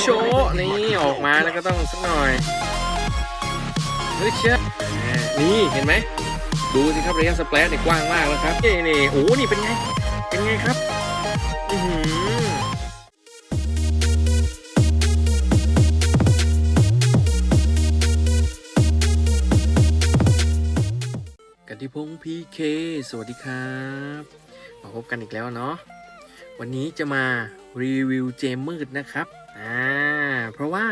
โชว์นี่ออกมาแล้วก็ต้องสักหน่อยเฮ้ยเชื่านี่เห็นไหมดูสิครับระยะสเปรดเนี่ยกว้างมากแล้วครับนี่นี่โอ้นี่เป็นไง เป็นไงครับอือหือกันที่พงพีเคสวัสดีครับมาพบกันอีกแล้วเนาะวันนี้จะมารีวิวเจมมืดนะครับ อ่าเพราะว่า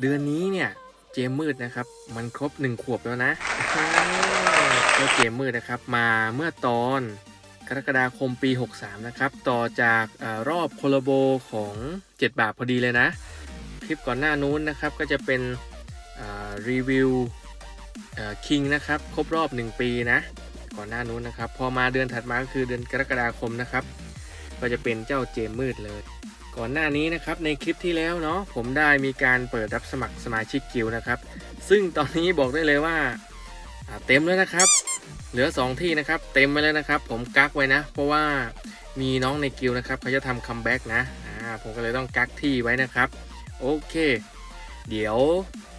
เดือนนี้เนี่ยเจมมืดนะครับ มันครบหนึ่งขวบแล้วนะเจ้าเจมมืดนะครับมาเมื่อตอนกรกฎาคมปี 63 นะครับ ต่อจากอรอบโคลาโบของ 7 บาทพอดีเลยนะ คลิปก่อนหน้านู้นนะครับก็จะเป็นรีวิวคิงนะครับ ครบรอบ 1 ปีนะ ก่อนหน้านู้นนะครับ พอมาเดือนถัดมาก็คือเดือนกรกฎาคมนะครับ ก็จะเป็นเจ้าเจมมืดเลย ก่อนหน้านี้นะครับในคลิปที่แล้วเนาะผมได้มีการเปิดรับสมัครสมาชิกกิลนะครับ ซึ่งตอนนี้บอกได้เลยว่าเต็มแล้วนะครับ เหลือ 2 ที่นะครับ เต็มไปแล้วนะครับ ผมกักไว้นะ เพราะว่ามีน้องในกิลนะครับเขาจะทำคัมแบ็กนะอ่าผมก็เลยต้องกักที่ไว้นะครับ โอเค เดี๋ยว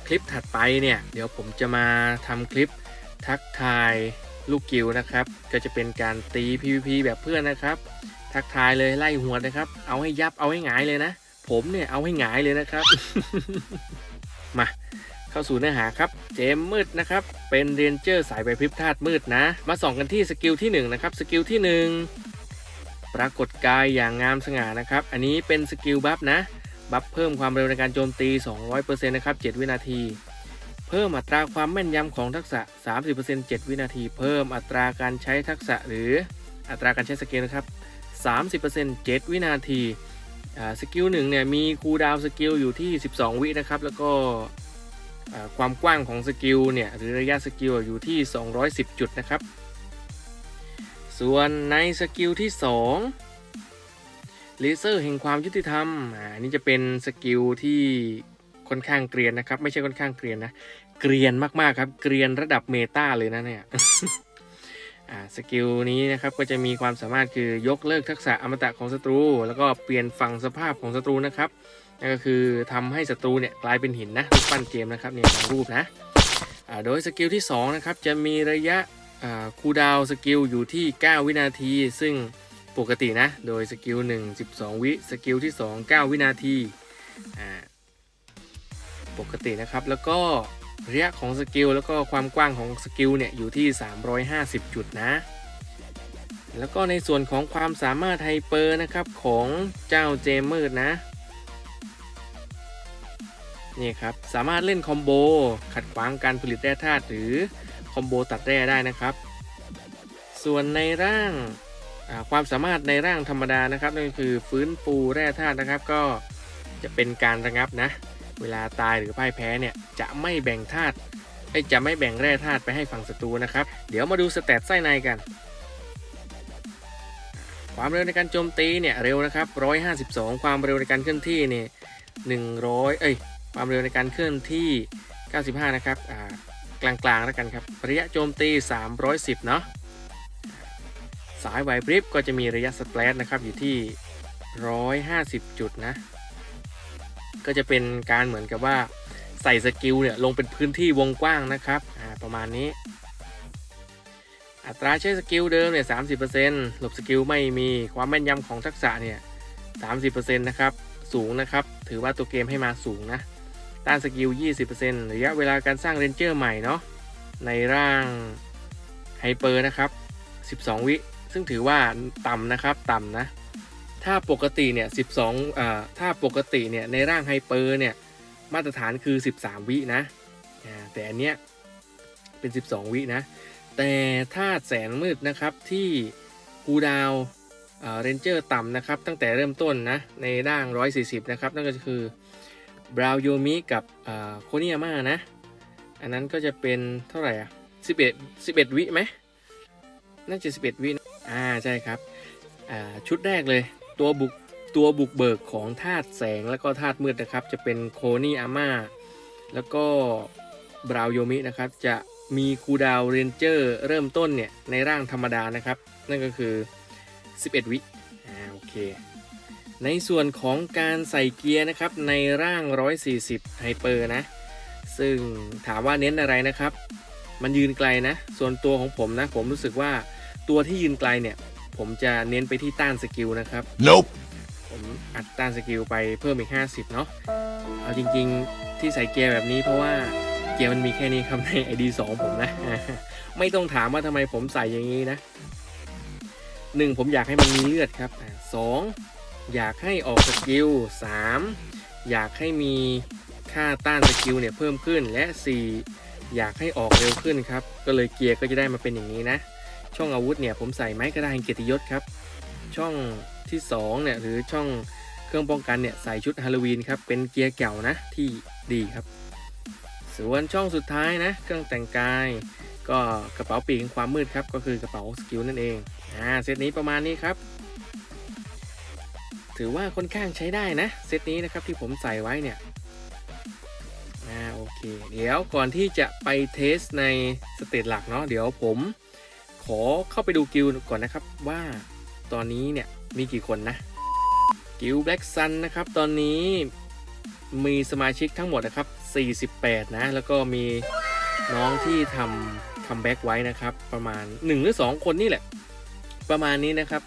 คลิปถัดไปเนี่ย เดี๋ยวผมจะมาทำคลิปทักทายลูกกิลนะครับ ก็จะเป็นการตี PVP แบบเพื่อนนะครับ ทักทายเลยไล่หัวนะครับ เอาให้ยับเอาให้หงายเลยนะ ผมเนี่ยเอาให้หงายเลยนะครับ มาเข้าสู่เนื้อหาครับ เจมมืดนะครับ เป็นเรนเจอร์สายใบพริบธาตุมืดนะ มาส่องกันที่สกิลที่1นะครับ สกิลที่ 1 ปรากฏกายอย่างงามสง่านะครับ อันนี้เป็นสกิลบัฟนะ บัฟเพิ่มความเร็วในการโจมตี 200%นะครับ 7 วินาที เพิ่มอัตราความแม่นยำของทักษะ 30% 7 วินาที เพิ่มอัตราการใช้ทักษะหรืออัตราการใช้สกิลนะครับ 30% 7วินาทีสกิลหนึ่งเนี่ยมีคูลดาวสกิลอยู่ที่ 12 วินะครับ แล้วก็ความกว้างของสกิลเนี่ยหรือระยะสกิลอยู่ที่ 210 จุดนะครับ ส่วนในสกิลที่2เลเซอร์แห่งความยุติธรรมอันนี้จะเป็นสกิลที่ค่อนข้างเกรียนนะครับ ไม่ใช่ค่อนข้างเกรียนนะ เกรียนมากๆครับ เกรียนระดับเมตาเลยนะเนี่ย สกิลนี้นะครับก็จะมีความสามารถคือยกเลิกทักษะอมตะของศัตรู แล้วก็เปลี่ยนฝั่งสภาพของศัตรูนะครับนั่นก็คือทำให้ศัตรูเนี่ยกลายเป็นหินนะรูปปั้นเกมนะครับเนี่ยบางรูปนะโดยสกิลที่2นะครับจะมีระยะคูดาวสกิลอยู่ที่ 9 วินาที ซึ่งปกตินะ โดยสกิล1 12 วิสกิลที่ 2 9 วินาทีปกตินะครับแล้วก็ ระยะของสกิลแล้วก็ความกว้างของสกิลเนี่ยอยู่ที่ 350 จุดนะ แล้วก็ในส่วนของความสามารถไฮเปอร์นะครับของเจ้าเจมเมอร์นะ นี่ครับสามารถเล่นคอมโบขัดขวางการผลิตแร่ธาตุหรือคอมโบตัดแร่ได้นะครับ ส่วนในร่างความสามารถในร่างธรรมดานะครับนั่นคือฟื้นฟูแร่ธาตุนะครับก็จะเป็นการระงับนะ เวลาตายหรือพ่ายแพ้เนี่ยจะไม่แบ่งธาตุไอจะไม่แบ่งแร่ธาตุไปให้ฝั่งศัตรูนะครับ เดี๋ยวมาดูสเตตไส้ในกัน ความเร็วในการโจมตีเนี่ยเร็วนะครับ 152 ความเร็วในการเคลื่อนที่เนี่ย100 เอ้ย ความเร็วในการเคลื่อนที่ 95 นะครับ อ่ากลางๆแล้วกันครับ ระยะโจมตี 310 เนาะ สายไหวพริบก็จะมีระยะสเปรดนะครับอยู่ที่ 150 จุดนะ ก็จะเป็นการเหมือนกับว่าใส่สกิลเนี่ยลงเป็นพื้นที่วงกว้างนะครับประมาณนี้ อัตราใช้สกิลเดิมเนี่ยสาหลบสกิลไม่มีความแม่นยำของทักษะเนี่ยสานะครับสูงนะครับถือว่าตัวเกมให้มาสูงนะต้านสกิล 20%ระยะเวลาการสร้างเรนเจอร์ใหม่เนาะในร่างไฮเปอร์นะครับ 12 วิ ซึ่งถือว่าต่ำนะครับต่ำนะ ถ้าปกติเนี่ย12อ่าถ้าปกติเนี่ยในร่างไฮเปอร์เนี่ยมาตรฐานคือ 13 วินะแต่อันเนี้ยเป็น 12 วินะ แต่ถ้าแสงมืดนะครับที่คูดาวเรนเจอร์ต่ำนะครับ ตั้งแต่เริ่มต้นนะ ในร่าง 140 นะครับ นั่นก็คือบราวโยมิกับโคเนียมานะ อันนั้นก็จะเป็นเท่าไหร่อะ 11 11 วิไหมน่าจะ 11 วินะอ่า ใช่ครับ ชุดแรกเลย ตัวบุกตัวบุกเบิกของธาตุแสงแล้วก็ธาตุมืดนะครับ จะเป็นโคนีอาม่าแล้วก็บราวโยมินะครับ จะมีคูดาวเรนเจอร์เริ่มต้นเนี่ย ในร่างธรรมดานะครับ นั่นก็คือ 11 วิอ่าโอเค ในส่วนของการใส่เกียร์นะครับ ในร่าง 140ไฮเปอร์นะ ซึ่งถามว่าเน้นอะไรนะครับ มันยืนไกลนะ ส่วนตัวของผมนะ ผมรู้สึกว่าตัวที่ยืนไกลเนี่ย ผมจะเน้นไปที่ต้านสกิลนะครับ Nope. ผมอัดต้านสกิลไปเพิ่มอีก 50 เนาะเอาจริงๆที่ใส่เกียร์แบบนี้เพราะว่าเกียร์มันมีแค่นี้ครับใน ID 2 ผมนะ ไม่ต้องถามว่าทำไมผมใส่อย่างนี้นะหนึ่งผมอยากให้มันมีเลือดครับอ่าสองอยากให้ออกสกิลสามอยากให้มีค่าต้านสกิลเนี่ยเพิ่มขึ้นและสี่อยากให้ออกเร็วขึ้นครับ ก็เลยเกียร์ก็จะได้มาเป็นอย่างนี้นะ ช่องอาวุธเนี่ยผมใส่ไม้กระดานเกียรติยศครับ ช่องที่2เนี่ยหรือช่องเครื่องป้องกันเนี่ยใส่ชุดฮาโลวีนครับเป็นเกียร์เก่านะที่ดีครับ ส่วนช่องสุดท้ายนะเครื่องแต่งกาย ก็กระเป๋าปีกแห่งความมืดครับก็คือกระเป๋าสกิลนั่นเองอ่าเซตนี้ประมาณนี้ครับถือว่าค่อนข้างใช้ได้นะเซตนี้นะครับที่ผมใส่ไว้เนี่ยอ่าโอเค เดี๋ยวก่อนที่จะไปเทสในสเตจหลักเนาะเดี๋ยวผม ขอเข้าไปดูกิลก่อนนะครับว่าตอนนี้เนี่ยมีกี่คนนะกิลแบล็กซันนะครับตอนนี้มีสมาชิกทั้งหมดนะครับ 48 นะ แล้วก็มีน้องที่ทำคัมแบ็กไว้นะครับ ประมาณ 1 หรือ 2 คนนี่แหละ ประมาณนี้นะครับ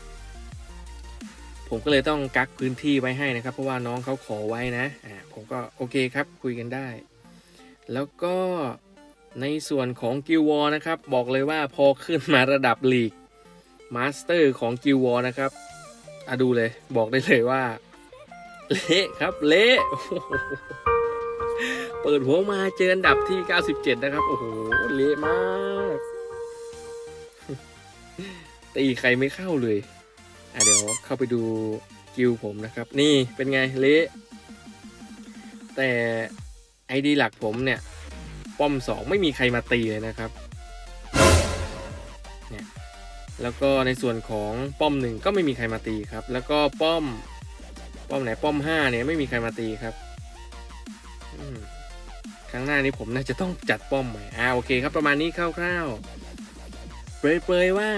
ผมก็เลยต้องกักพื้นที่ไว้ให้นะครับ เพราะว่าน้องเขาขอไว้นะอ่าผมก็โอเคครับคุยกันได้ แล้วก็ ในส่วนของกิลวอลนะครับ บอกเลยว่าพอขึ้นมาระดับลีกมาสเตอร์ของกิลวอลนะครับอะดูเลยบอกได้เลยว่า เละครับ เละเปิดหัวมาเจออันดับที่ 97 นะครับ โอ้โห เละมาก ตีใครไม่เข้าเลย อะเดี๋ยวเข้าไปดูกิลผมนะครับ นี่เป็นไง เละ แต่ไอดีหลักผมเนี่ย ป้อมสองไม่มีใครมาตีเลยนะครับเนี่ยแล้วก็ในส่วนของป้อมหนึ่งก็ไม่มีใครมาตีครับ แล้วก็ป้อมป้อมไหนป้อมห้าเนี่ยไม่มีใครมาตีครับครั้งหน้านี้ผมน่าจะต้องจัดป้อมใหม่อ่าโอเคครับประมาณนี้คร่าวๆเปรยๆว่า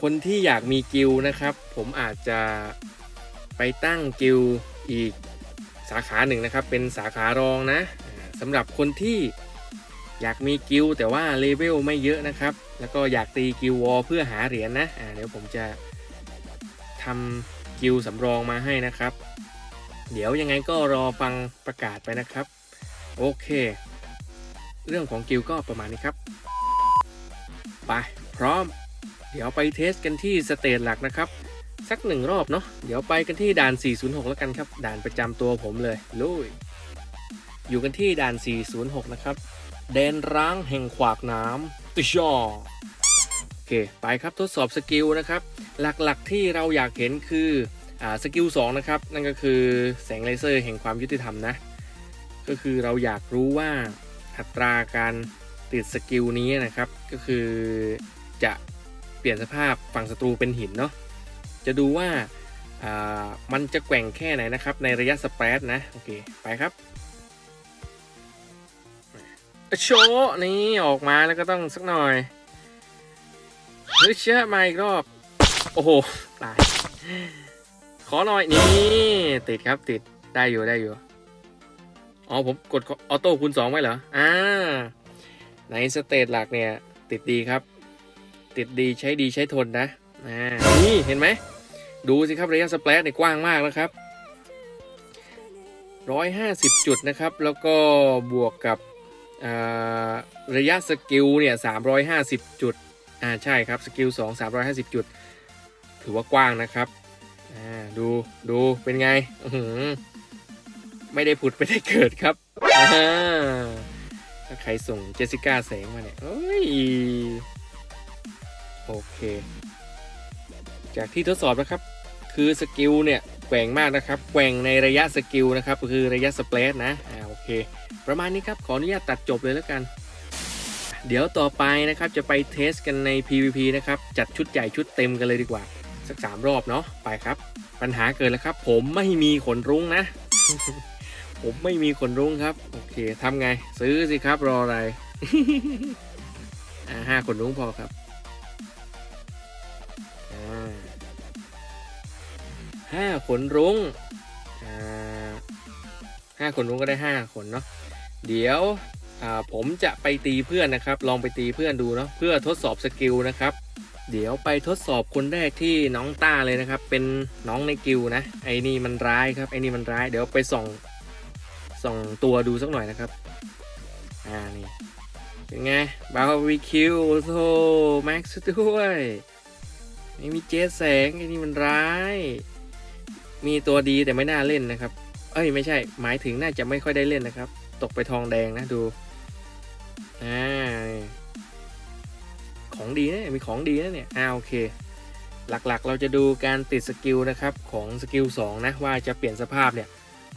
คนที่อยากมีกิลนะครับ ผมอาจจะไปตั้งกิลอีกสาขาหนึ่งนะครับ เป็นสาขารองนะ สำหรับคนที่อยากมีกิลแต่ว่าเลเวลไม่เยอะนะครับ แล้วก็อยากตีกิลวอลเพื่อหาเหรียญนะอ่าเดี๋ยวผมจะทำกิลสำรองมาให้นะครับ เดี๋ยวยังไงก็รอฟังประกาศไปนะครับ โอเค เรื่องของกิลก็ประมาณนี้ครับ ไป พร้อม เดี๋ยวไปเทสกันที่สเตจหลักนะครับ สักหนึ่งรอบเนาะเดี๋ยวไปกันที่ด่าน 406 แล้วกันครับ ด่านประจำตัวผมเลยลุย อยู่กันที่ด่าน 406 นะครับแดนร้างแห่งขวากน้ำตุชอโอเค ไปครับทดสอบสกิลนะครับ หลักๆที่เราอยากเห็นคืออ่าสกิล2นะครับ นั่นก็คือแสงเลเซอร์แห่งความยุติธรรมนะ ก็คือเราอยากรู้ว่าอัตราการติดสกิลนี้นะครับ ก็คือจะเปลี่ยนสภาพฝั่งศัตรูเป็นหินเนาะจะดูว่ามันจะแกว่งแค่ไหนนะครับ ในระยะสเปรดนะ โอเค ไปครับ โชว์นี่ออกมาแล้วก็ต้องสักหน่อยเฮ้ยเชื่อมาอีกรอบ โอ้โหตาย ขอหน่อยนี่ติดครับติดได้อยู่ได้อยู่ อ๋อผมกดออโต้คูณ2ไว้เหรอ อ่า ในสเตจหลักเนี่ย ติดดีครับ ติดดีใช้ดีใช้ทนนะ อ่า นี่เห็นไหม ดูสิครับระยะสเปรดเนี่ยกว้างมากแล้วครับ 150 จุดนะครับ แล้วก็บวกกับ ระยะสกิลเนี่ย350 จุด อ่า ใช่ครับ สกิล2 350 จุด ถือว่ากว้างนะครับ อ่า ดู ดู เป็นไง อืไม่ได้ผุด ไม่ได้เกิดครับ อ่า ถ้าใครส่งเจสสิก้าแสงมาเนี่ยเอ้ย โอเค จากที่ทดสอบนะครับ คือสกิลเนี่ย แกว่งมากนะครับแกว่งในระยะสกิลนะครับคือระยะสเปรดนะอ่าโอเค ประมาณนี้ครับขออนุญาตตัดจบเลยแล้วกัน เดี๋ยวต่อไปนะครับจะไปเทสกันใน PVP นะครับจัดชุดใหญ่ชุดเต็มกันเลยดีกว่า สักสามรอบเนาะไปครับ ปัญหาเกิดแล้วครับ ผมไม่มีขนรุ้งนะ ผมไม่มีขนรุ้งครับ โอเคทำไง ซื้อสิครับรออะไรอ่าห้าขนรุ้งพอครับ ห้าขนรุ้งอ่าห้าขนรุ้งก็ได้ห้าขนเนาะเดี๋ยวอ่าผมจะไปตีเพื่อนนะครับ ลองไปตีเพื่อนดูเนาะเพื่อทดสอบสกิลนะครับ เดี๋ยวไปทดสอบคนแรกที่น้องต้าเลยนะครับ เป็นน้องในกิลนะไอ้นี่มันร้ายครับไอ้นี่มันร้าย เดี๋ยวไปส่องส่องตัวดูสักหน่อยนะครับอ่านี่เป็นไงบาร์บีคิวโธแม็กซ์ด้วยไม่มีเจสแสงไอ้นี่มันร้าย มีตัวดีแต่ไม่น่าเล่นนะครับ เอ้ยไม่ใช่ หมายถึงน่าจะไม่ค่อยได้เล่นนะครับ ตกไปทองแดงนะดูอ่าของดีนะมีของดีนะเนี่ยอ่าโอเค หลักๆ เราจะดูการติดสกิลนะครับของสกิล2นะว่าจะเปลี่ยนสภาพเนี่ย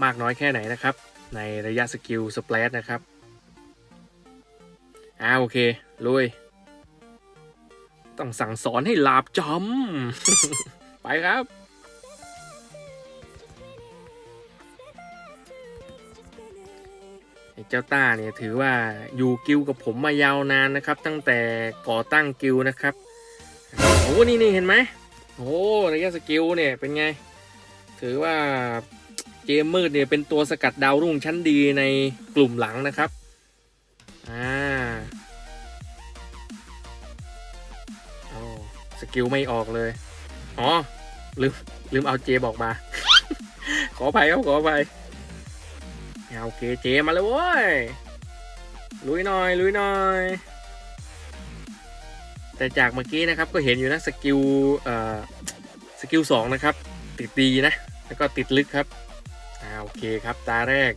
มากน้อยแค่ไหนนะครับ ในระยะสกิลสเปรดนะครับอ่าโอเคลุยต้องสั่งสอนให้หลาบจอมไปครับ เจ้าต้าเนี่ยถือว่าอยู่กิลกับผมมายาวนานนะครับ ตั้งแต่ก่อตั้งกิลนะครับโอ้นี่นี่เห็นไหมโอ้ระยะสกิลเนี่ยเป็นไง ถือว่าเกมมืดเนี่ยเป็นตัวสกัดดาวรุ่งชั้นดีในกลุ่มหลังนะครับอ่าโอ้สกิลไม่ออกเลย อ๋อ ลืมลืมเอาเจบอกมา ขออภัยครับขออภัย โอเคเจมาเลยเว้ย ลุยหน่อย ลุยหน่อย แต่จากเมื่อกี้นะครับก็เห็นอยู่นะสกิลเอ่อสกิลสองนะครับ ติดดีนะ แล้วก็ติดลึกครับอ่าโอเคครับตาแรก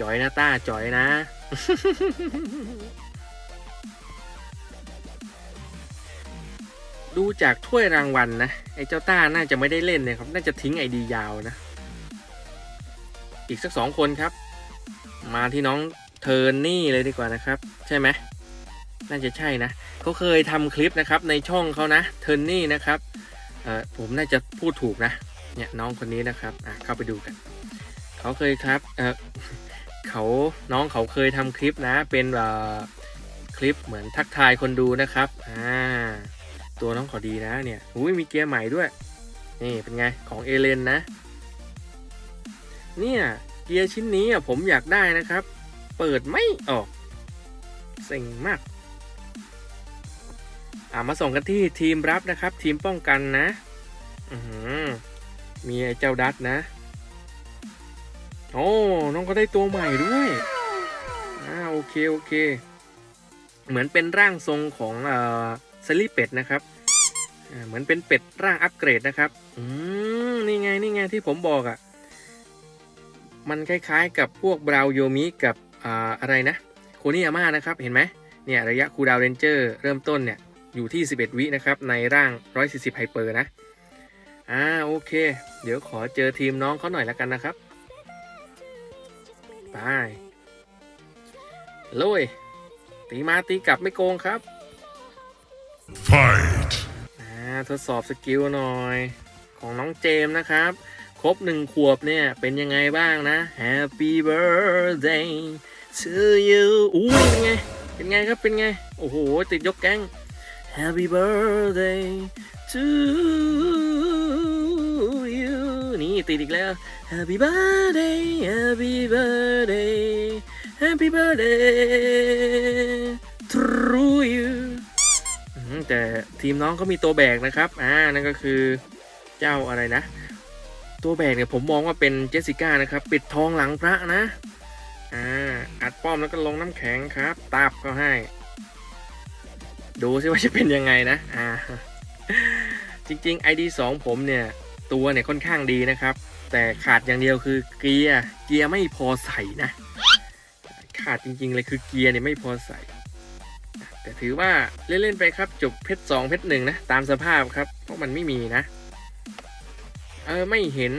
จอยนะต้าจอยนะ ดูจากถ้วยรางวัลนะ ไอ้เจ้าต้าน่าจะไม่ได้เล่นเลยครับ น่าจะทิ้งไอดียาวนะ อีกสักสองคนครับ มาที่น้องเทอร์นี่เลยดีกว่านะครับ ใช่ไหมน่าจะใช่นะเขาเคยทำคลิปนะครับในช่องเขานะเทอร์นี่นะครับเออผมน่าจะพูดถูกนะเนี่ยน้องคนนี้นะครับอะเข้าไปดูกันเขาเคยครับเออเขาน้องเขาเคยทำคลิปนะ เป็นเอ่อคลิปเหมือนทักทายคนดูนะครับอ่าตัวน้องเขาดีนะเนี่ยอุ้ยมีเกียร์ใหม่ด้วย นี่เป็นไงของเอเลนนะ เนี่ย เกียร์ชิ้นนี้อะผมอยากได้นะครับ เปิดไม่ออก เซ็งมากอ่ามาส่งกันที่ทีมรับนะครับ ทีมป้องกันนะอือหือมีไอ้เจ้าดัตนะ โอ้ น้องก็ได้ตัวใหม่ด้วยอ่าโอเค โอเค เหมือนเป็นร่างทรงของเอ่อซลี่เป็ดนะครับอ่าเหมือนเป็นเป็ดร่างอัปเกรดนะครับ อืม นี่ไง นี่ไงที่ผมบอกอะ่ะ มันคล้ายๆ กับพวกบราวโยมิกับอ่าอะไรนะโคนิยาม่านะครับ เห็นไหมเนี่ยระยะคูลดาวน์เรนเจอร์เริ่มต้นเนี่ยอยู่ที่ 11 วินะครับ ในร่าง 140ไฮเปอร์นะ อ่า โอเค เดี๋ยวขอเจอทีมน้องเขาหน่อยแล้วกันนะครับไปลุยตีมาตีกลับไม่โกงครับ Fight! อ่าทดสอบสกิลหน่อย ของน้องเจมส์นะครับ ครบหนึ่งขวบเนี่ย เป็นยังไงบ้างนะ Happy birthday to you อู้เป็นไง เป็นไงครับ เป็นไง โอ้โห ติดยกแก๊ง Happy birthday to you นี่ติดอีกแล้ว Happy birthday Happy birthday Happy birthday to you แต่ทีมน้องเขามีตัวแบกนะครับ อ่า นั่นก็คือเจ้าอะไรนะ ตัวแบกเนี่ยผมมองว่าเป็นเจสสิก้านะครับ ปิดทองหลังพระนะ อ่า อัดป้อมแล้วก็ลงน้ำแข็งครับ ตาบก็ให้ ดูซิว่าจะเป็นยังไงนะ อ่า จริงๆ ID 2 ผมเนี่ย ตัวเนี่ยค่อนข้างดีนะครับ แต่ขาดอย่างเดียวคือเกียร์ เกียร์ไม่พอใส่นะ ขาดจริงๆ เลยคือเกียร์เนี่ยไม่พอใส่ แต่ถือว่าเล่นๆไปครับ จบเพชรสองเพชรหนึ่งนะ ตามสภาพครับ เพราะมันไม่มีนะ เออไม่เห็น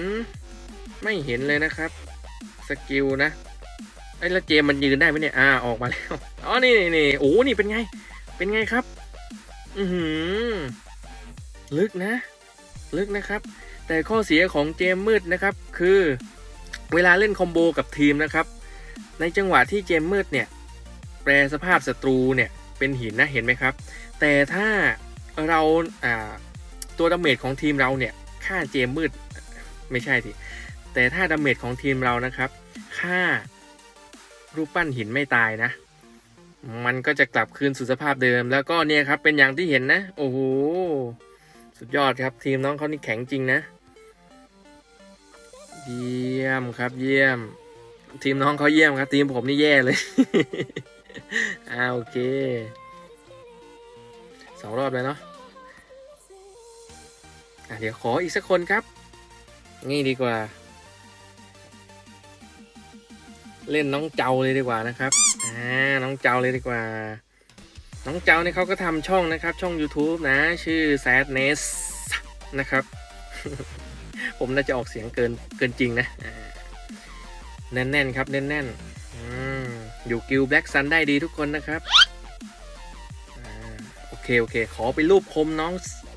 ไม่เห็นเลยนะครับ สกิลนะไอ้แล้วเจมมันยืนได้ไหมเนี่ยอ่าออกมาแล้วอ๋อนี่นี่นี่โอ้นี่เป็นไง เป็นไงครับ อือหือลึกนะ ลึกนะครับ แต่ข้อเสียของเจมมืดนะครับ คือเวลาเล่นคอมโบกับทีมนะครับ ในจังหวะที่เจมมืดเนี่ย แปลสภาพศัตรูเนี่ยเป็นหินนะเห็นไหมครับ แต่ถ้าเราอ่าตัวดาเมจของทีมเราเนี่ย ค่าเจมมืด ไม่ใช่สิแต่ถ้าดาเมจของทีมเรานะครับ ค่ารูปปั้นหินไม่ตายนะ มันก็จะกลับคืนสู่สภาพเดิม แล้วก็เนี่ยครับเป็นอย่างที่เห็นนะ โอ้โห สุดยอดครับ ทีมน้องเขานี่แข็งจริงนะ เยี่ยมครับเยี่ยม ทีมน้องเขาเยี่ยมครับ ทีมผมนี่แย่เลยอ่าโอเคสองรอบเลยเนาะอะ เดี๋ยวขออีกสักคนครับ นี่ดีกว่า เล่นน้องเจ้าเลยดีกว่านะครับอ่าน้องเจ้าเลยดีกว่า น้องเจ้าเนี่ยเขาก็ทำช่องนะครับ ช่อง YouTube นะ ชื่อ sadness นะครับ ผมน่าจะออกเสียงเกินเกินจริงนะแน่นๆครับแน่นๆออยู่กิลแบล็กซันได้ดีทุกคนนะครับอโอเคโอเค ขอไปรูปคมน้อง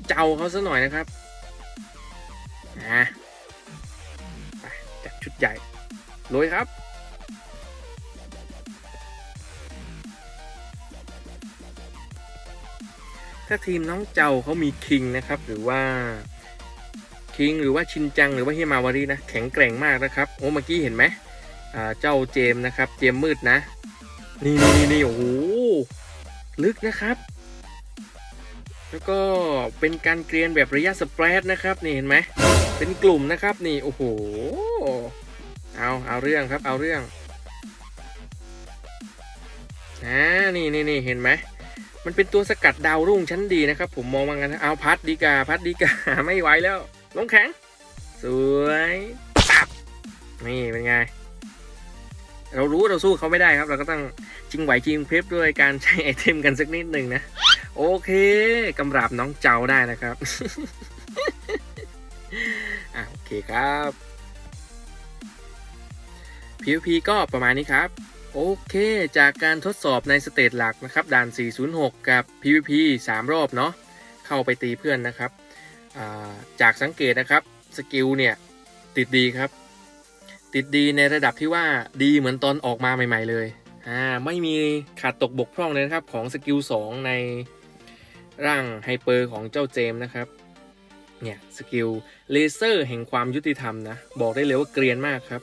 เจ้าเขาซะหน่อยนะครับ อ่าไปจัดชุดใหญ่ลุยครับ ถ้าทีมน้องเจ้าเขามีคิงนะครับ หรือว่าคิงหรือว่าชินจังหรือว่าเฮมาวารีนะ แข็งแกร่งมากนะครับ โอ้เมื่อกี้เห็นไหมเจ้าเจมส์นะครับ เจมส์มืดนะ นี่นี่นี่โอ้โหลึกนะครับ แล้วก็เป็นการเกรียนแบบระยะสเปรดนะครับ นี่เห็นไหม เป็นกลุ่มนะครับนี่โอ้โหเอาเอาเรื่องครับเอาเรื่องอ่านี่นี่นี่เห็นไหมมันเป็นตัวสกัดดาวรุ่งชั้นดีนะครับ ผมมองว่างั้นเอาพัดดีกาพัดดีกาไม่ไหวแล้วลงแข็ง สวยตับนี่เป็นไง เรารู้เราสู้เขาไม่ได้ครับ เราก็ต้องจิงไหวจิงเพลฟด้วยการใช้ไอเทมกันสักนิดหนึ่งนะ โอเคกำราบน้องเจ้าได้นะครับ คครับ PVP ก็ประมาณนี้ครับ โอเค จากการทดสอบในสเตจหลักนะครับด่าน 406 กับ PVP 3 รอบเนาะเข้าไปตีเพื่อนนะครับาจากสังเกตนะครับ สกิลเนี่ย ติดดีครับ ติดดีในระดับที่ว่าดีเหมือนตอนออกมาใหม่ ๆ เลยอ่าไม่มีขาดตกบกพร่องเลยนะครับของสกิล2ในร่างไฮเปอร์ของเจ้าเจมส์นะครับ เนี่ยสกิลเลเซอร์แห่งความยุติธรรมนะบอกได้เลยว่าเกรียนมากครับ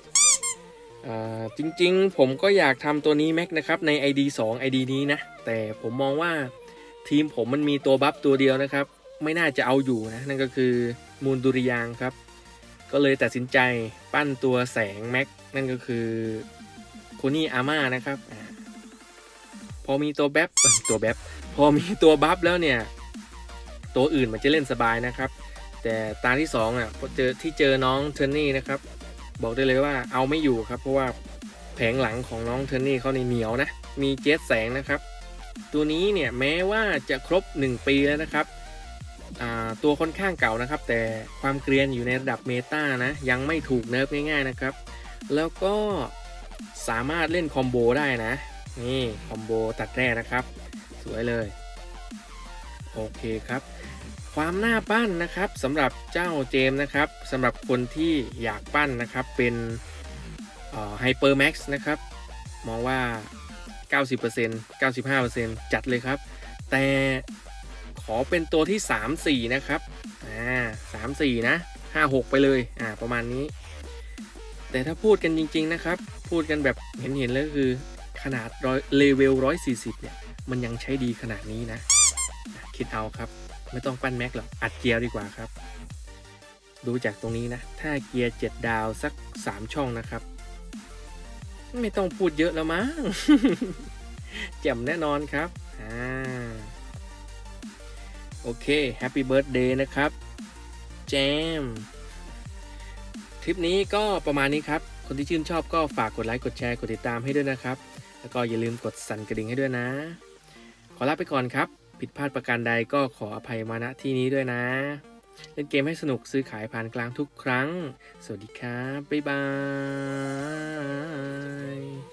จริงๆ ผมก็อยากทำตัวนี้แม็กนะครับใน ID 2 ID นี้นะ แต่ผมมองว่าทีมผมมันมีตัวบัฟตัวเดียวนะครับ ไม่น่าจะเอาอยู่นะ นั่นก็คือมูลดุริยางครับ ก็เลยตัดสินใจปั้นตัวแสงแม็กนั่นก็คือโคนี่อาม่านะครับอพอมีตัวแบ๊บเอ้ยตัวแบ๊บพอมีตัวบัฟแล้วเนี่ย ตัวอื่นมันจะเล่นสบายนะครับ แต่ตาที่สองอะเจอที่เจอน้องเทอร์นี่นะครับ บอกได้เลยว่าเอาไม่อยู่ครับ เพราะว่าแผงหลังของน้องเทอร์นี่เขาในเหนียวนะ มีเจ็ตแสงนะครับ ตัวนี้เนี่ยแม้ว่าจะครบ 1 ปีแล้วนะครับตัวค่อนข้างเก่านะครับ แต่ความเกรียนอยู่ในระดับเมตานะ ยังไม่ถูกเนิร์ฟง่ายๆนะครับ แล้วก็สามารถเล่นคอมโบได้นะ นี่คอมโบตัดแร่นะครับ สวยเลย โอเคครับ ความหน่าปั้นนะครับสำหรับเจ้าเจมส์นะครับสำหรับคนที่อยากปั้นนะครับเป็นไฮเปอร์แม็กซ์นะครับมองว่า 90% 95%จัดเลยครับ แต่ขอเป็นตัวที่ 3 4 นะครับอ่าสามสี่นะ 5 6 ไปเลยอ่าประมาณนี้ แต่ถ้าพูดกันจริง ๆ นะครับ พูดกันแบบเห็นๆเลยก็คือขนาดร้อยเลเวล140 เนี่ย มันยังใช้ดีขนาดนี้นะ คิดเอาครับ ไม่ต้องปั้นแม็กหรอกอัดเกียร์ดีกว่าครับ ดูจากตรงนี้นะ ถ้าเกียร์7ดาวสัก3ช่องนะครับ ไม่ต้องพูดเยอะแล้วมั้งแจ่มแน่นอนครับอ่าโอเคแฮปปี้เบิร์ a เดย์นะครับ แจมคลิปนี้ก็ประมาณนี้ครับ คนที่ชื่นชอบก็ฝากกดไลค์กดแชร์กดติดตามให้ด้วยนะครับ แล้วก็อย่าลืมกดสั่นกระดิ่งให้ด้วยนะ ขอลาไปก่อนครับ ผิดพลาดประการใดก็ขออภัยมาณที่นี้ด้วยนะ เล่นเกมให้สนุกซื้อขายผ่านกลางทุกครั้ง สวัสดีครับ บ๊ายบาย